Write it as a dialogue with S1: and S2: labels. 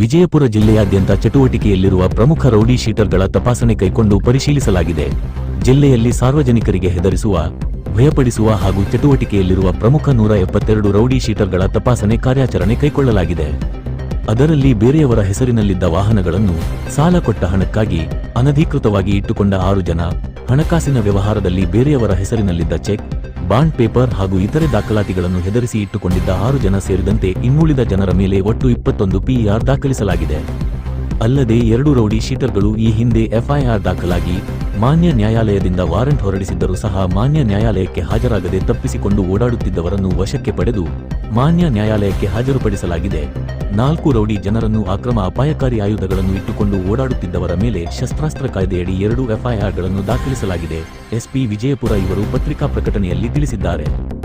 S1: ವಿಜಯಪುರ ಜಿಲ್ಲೆಯಾದ್ಯಂತ ಚಟುವಟಿಕೆಯಲ್ಲಿರುವ ಪ್ರಮುಖ ರೌಡಿ ಶೀಟರ್ಗಳ ತಪಾಸಣೆ ಕೈಕೊಂಡು ಪರಿಶೀಲಿಸಲಾಗಿದೆ. ಜಿಲ್ಲೆಯಲ್ಲಿ ಸಾರ್ವಜನಿಕರಿಗೆ ಹೆದರಿಸುವ, ಭಯಪಡಿಸುವ ಹಾಗೂ ಚಟುವಟಿಕೆಯಲ್ಲಿರುವ ಪ್ರಮುಖ ನೂರ ಎಪ್ಪತ್ತೆರಡು ರೌಡಿ ಶೀಟರ್ಗಳ ತಪಾಸಣೆ ಕಾರ್ಯಾಚರಣೆ ಕೈಗೊಳ್ಳಲಾಗಿದೆ ಅದರಲ್ಲಿ ಬೇರೆಯವರ ಹೆಸರಿನಲ್ಲಿದ್ದ ವಾಹನಗಳನ್ನು ಸಾಲ ಕೊಟ್ಟ ಹಣಕ್ಕಾಗಿ ಅನಧಿಕೃತವಾಗಿ ಇಟ್ಟುಕೊಂಡ ಆರು ಜನ ಹಣಕಾಸಿನ ವ್ಯವಹಾರದಲ್ಲಿ ಬೇರೆಯವರ ಹೆಸರಿನಲ್ಲಿದ್ದ ಚೆಕ್ ಬಾಂಡ್ ಪೇಪರ್ ಹಾಗೂ ಇತರೆ ದಾಖಲಾತಿಗಳನ್ನು ಹೆದರಿಸಿ ಇಟ್ಟುಕೊಂಡಿದ್ದ ಆರು ಜನ ಸೇರಿದಂತೆ ಇನ್ನುಳಿದ ಜನರ ಮೇಲೆ ಒಟ್ಟು ಇಪ್ಪತ್ತೊಂದು ಪಿಆರ್ ದಾಖಲಿಸಲಾಗಿದೆ. ಅಲ್ಲದೆ ಎರಡು ರೌಡಿ ಶೀಟರ್ಗಳು ಈ ಹಿಂದೆ ಎಫ್ಐಆರ್ ದಾಖಲಾಗಿ ಮಾನ್ಯ ನ್ಯಾಯಾಲಯದಿಂದ ವಾರೆಂಟ್ ಹೊರಡಿಸಿದ್ದರೂ ಸಹ ಮಾನ್ಯ ನ್ಯಾಯಾಲಯಕ್ಕೆ ಹಾಜರಾಗದೆ ತಪ್ಪಿಸಿಕೊಂಡು ಓಡಾಡುತ್ತಿದ್ದವರನ್ನು ವಶಕ್ಕೆ ಪಡೆದು ಮಾನ್ಯ ನ್ಯಾಯಾಲಯಕ್ಕೆ ಹಾಜರುಪಡಿಸಲಾಗಿದೆ. ನಾಲ್ಕು ರೌಡಿ ಜನರನ್ನು ಅಕ್ರಮ ಅಪಾಯಕಾರಿ ಆಯುಧಗಳನ್ನು ಇಟ್ಟುಕೊಂಡು ಓಡಾಡುತ್ತಿದ್ದವರ ಮೇಲೆ ಶಸ್ತ್ರಾಸ್ತ್ರ ಕಾಯ್ದೆಯಡಿ ಎರಡು ಎಫ್ಐಆರ್ಗಳನ್ನು ದಾಖಲಿಸಲಾಗಿದೆ. ಎಸ್ಪಿ ವಿಜಯಪುರ ಇವರು ಪತ್ರಿಕಾ ಪ್ರಕಟಣೆಯಲ್ಲಿ ತಿಳಿಸಿದ್ದಾರೆ.